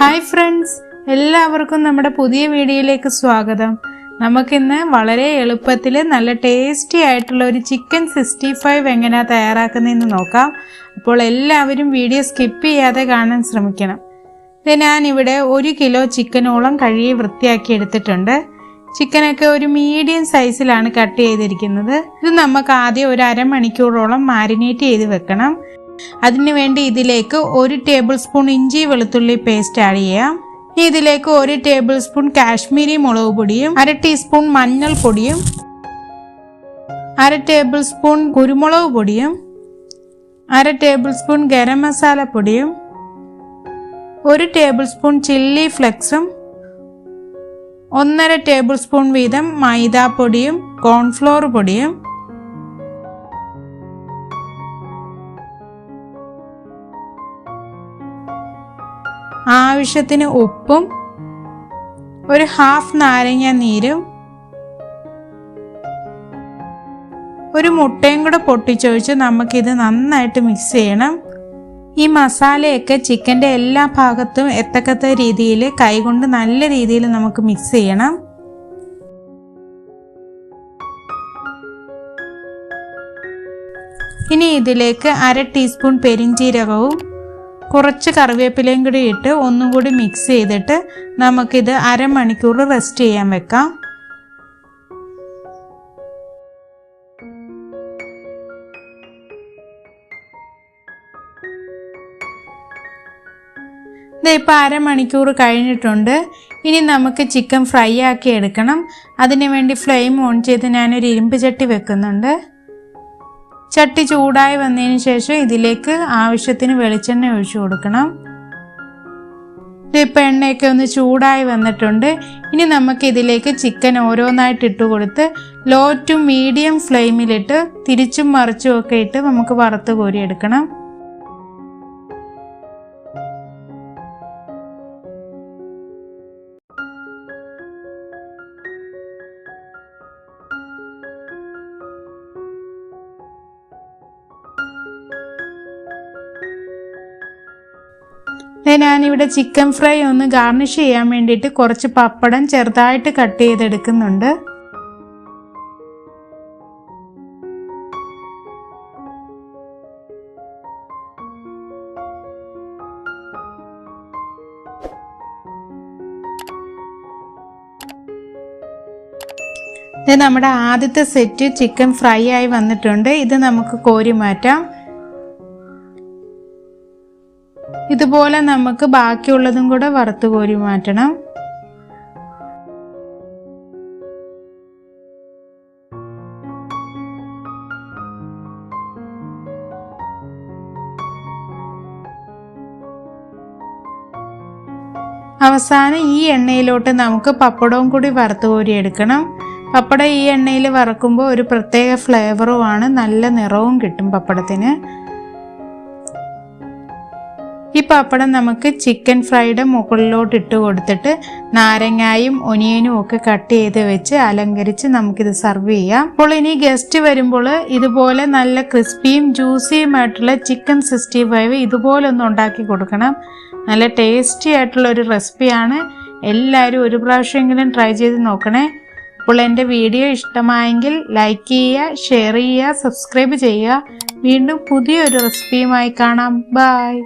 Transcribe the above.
Hi friends എല്ലാവർക്കും നമ്മുടെ പുതിയ വീഡിയോയിലേക്ക് സ്വാഗതം. നമുക്കിന്ന് വളരെ എളുപ്പത്തിൽ നല്ല ടേസ്റ്റി ആയിട്ടുള്ള ഒരു ചിക്കൻ സിക്സ്റ്റി ഫൈവ് എങ്ങനെയാണ് തയ്യാറാക്കുന്നതെന്ന് നോക്കാം. അപ്പോൾ എല്ലാവരും വീഡിയോ സ്കിപ്പ് ചെയ്യാതെ കാണാൻ ശ്രമിക്കണം. ഇത് ഞാനിവിടെ ഒരു കിലോ ചിക്കനോളം കഴുകി വൃത്തിയാക്കി എടുത്തിട്ടുണ്ട്. ചിക്കനൊക്കെ ഒരു മീഡിയം സൈസിലാണ് കട്ട് ചെയ്തിരിക്കുന്നത്. ഇത് നമുക്ക് ആദ്യം ഒരു അരമണിക്കൂറോളം മാരിനേറ്റ് ചെയ്ത് വെക്കണം. അതിനുവേണ്ടി ഇതിലേക്ക് ഒരു ടേബിൾ സ്പൂൺ ഇഞ്ചി വെളുത്തുള്ളി പേസ്റ്റ് ആഡ് ചെയ്യാം. ഇതിലേക്ക് ഒരു ടേബിൾ സ്പൂൺ കാശ്മീരി മുളക് പൊടിയും അര ടീസ്പൂൺ മഞ്ഞൾപ്പൊടിയും അര ടേബിൾ സ്പൂൺ കുരുമുളക് പൊടിയും അര ടേബിൾ സ്പൂൺ ഗരം മസാല പൊടിയും ഒരു ടേബിൾ സ്പൂൺ ചില്ലി ഫ്ലെക്സും ഒന്നര ടേബിൾ സ്പൂൺ വീതം മൈദാപ്പൊടിയും കോൺഫ്ലോർ പൊടിയും ആവശ്യത്തിന് ഉപ്പും ഒരു ഹാഫ് നാരങ്ങ നീരും ഒരു മുട്ടയും കൂടെ പൊട്ടിച്ചൊഴിച്ച് നമുക്കിത് നന്നായിട്ട് മിക്സ് ചെയ്യണം. ഈ മസാലയൊക്കെ ചിക്കന്റെ എല്ലാ ഭാഗത്തും എത്തക്കത്ത രീതിയിൽ കൈകൊണ്ട് നല്ല രീതിയിൽ നമുക്ക് മിക്സ് ചെയ്യണം. ഇനി ഇതിലേക്ക് അര ടീസ്പൂൺ പെരിഞ്ചീരകവും കുറച്ച് കറിവേപ്പിലയും കൂടി ഇട്ട് ഒന്നും കൂടി മിക്സ് ചെയ്തിട്ട് നമുക്കിത് അരമണിക്കൂർ റെസ്റ്റ് ചെയ്യാൻ വെക്കാം. ഇപ്പോൾ അരമണിക്കൂർ കഴിഞ്ഞിട്ടുണ്ട്. ഇനി നമുക്ക് ചിക്കൻ ഫ്രൈ ആക്കി എടുക്കണം. അതിനു വേണ്ടി ഫ്ലെയിം ഓൺ ചെയ്ത് ഞാനൊരു ഇരുമ്പ് ചട്ടി വെക്കുന്നുണ്ട്. ചട്ടി ചൂടായി വന്നതിന് ശേഷം ഇതിലേക്ക് ആവശ്യത്തിന് വെളിച്ചെണ്ണ ഒഴിച്ചു കൊടുക്കണം. ഇപ്പം എണ്ണയൊക്കെ ഒന്ന് ചൂടായി വന്നിട്ടുണ്ട്. ഇനി നമുക്ക് ഇതിലേക്ക് ചിക്കൻ ഓരോന്നായിട്ട് ഇട്ട് കൊടുത്ത് ലോ ടു മീഡിയം ഫ്ലെയിമിലിട്ട് തിരിച്ചും മറിച്ചും ഒക്കെ ഇട്ട് നമുക്ക് വറുത്ത് കോരിയെടുക്കണം. ഞാനിവിടെ ചിക്കൻ ഫ്രൈ ഒന്ന് ഗാർണിഷ് ചെയ്യാൻ വേണ്ടിയിട്ട് കുറച്ച് പപ്പടം ചെറുതായിട്ട് കട്ട് ചെയ്തെടുക്കുന്നുണ്ട്. നമ്മുടെ ആദ്യത്തെ സെറ്റ് ചിക്കൻ ഫ്രൈ ആയി വന്നിട്ടുണ്ട്. ഇത് നമുക്ക് കോരി മാറ്റാം. ഇതുപോലെ നമുക്ക് ബാക്കിയുള്ളതും കൂടെ വറുത്ത് കോരി മാറ്റണം. അവസാനം ഈ എണ്ണയിലോട്ട് നമുക്ക് പപ്പടവും കൂടി വറുത്ത് കോരി എടുക്കണം. പപ്പടം ഈ എണ്ണയിൽ വറക്കുമ്പോൾ ഒരു പ്രത്യേക ഫ്ലേവറുമാണ് നല്ല നിറവും കിട്ടും പപ്പടത്തിന്. ഈ പപ്പടം നമുക്ക് ചിക്കൻ ഫ്രൈഡ് മുകളിലോട്ട് ഇട്ട് കൊടുത്തിട്ട് നാരങ്ങായും ഒനിയനും ഒക്കെ കട്ട് ചെയ്ത് വെച്ച് അലങ്കരിച്ച് നമുക്കിത് സർവ് ചെയ്യാം. അപ്പോൾ ഇനി ഗസ്റ്റ് വരുമ്പോൾ ഇതുപോലെ നല്ല ക്രിസ്പിയും ജ്യൂസിയും ആയിട്ടുള്ള ചിക്കൻ സിക്സ്റ്റി ഫൈവ് ഇതുപോലെ ഒന്ന് ഉണ്ടാക്കി കൊടുക്കണം. നല്ല ടേസ്റ്റി ആയിട്ടുള്ള ഒരു റെസിപ്പിയാണ് എല്ലാവരും ഒരു പ്രാവശ്യമെങ്കിലും ട്രൈ ചെയ്ത് നോക്കണേ. അപ്പോൾ എന്റെ വീഡിയോ ഇഷ്ടമായെങ്കിൽ ലൈക്ക് ചെയ്യുക ഷെയർ ചെയ്യുക സബ്സ്ക്രൈബ് ചെയ്യുക. വീണ്ടും പുതിയൊരു റെസിപ്പിയുമായി കാണാം. ബായ്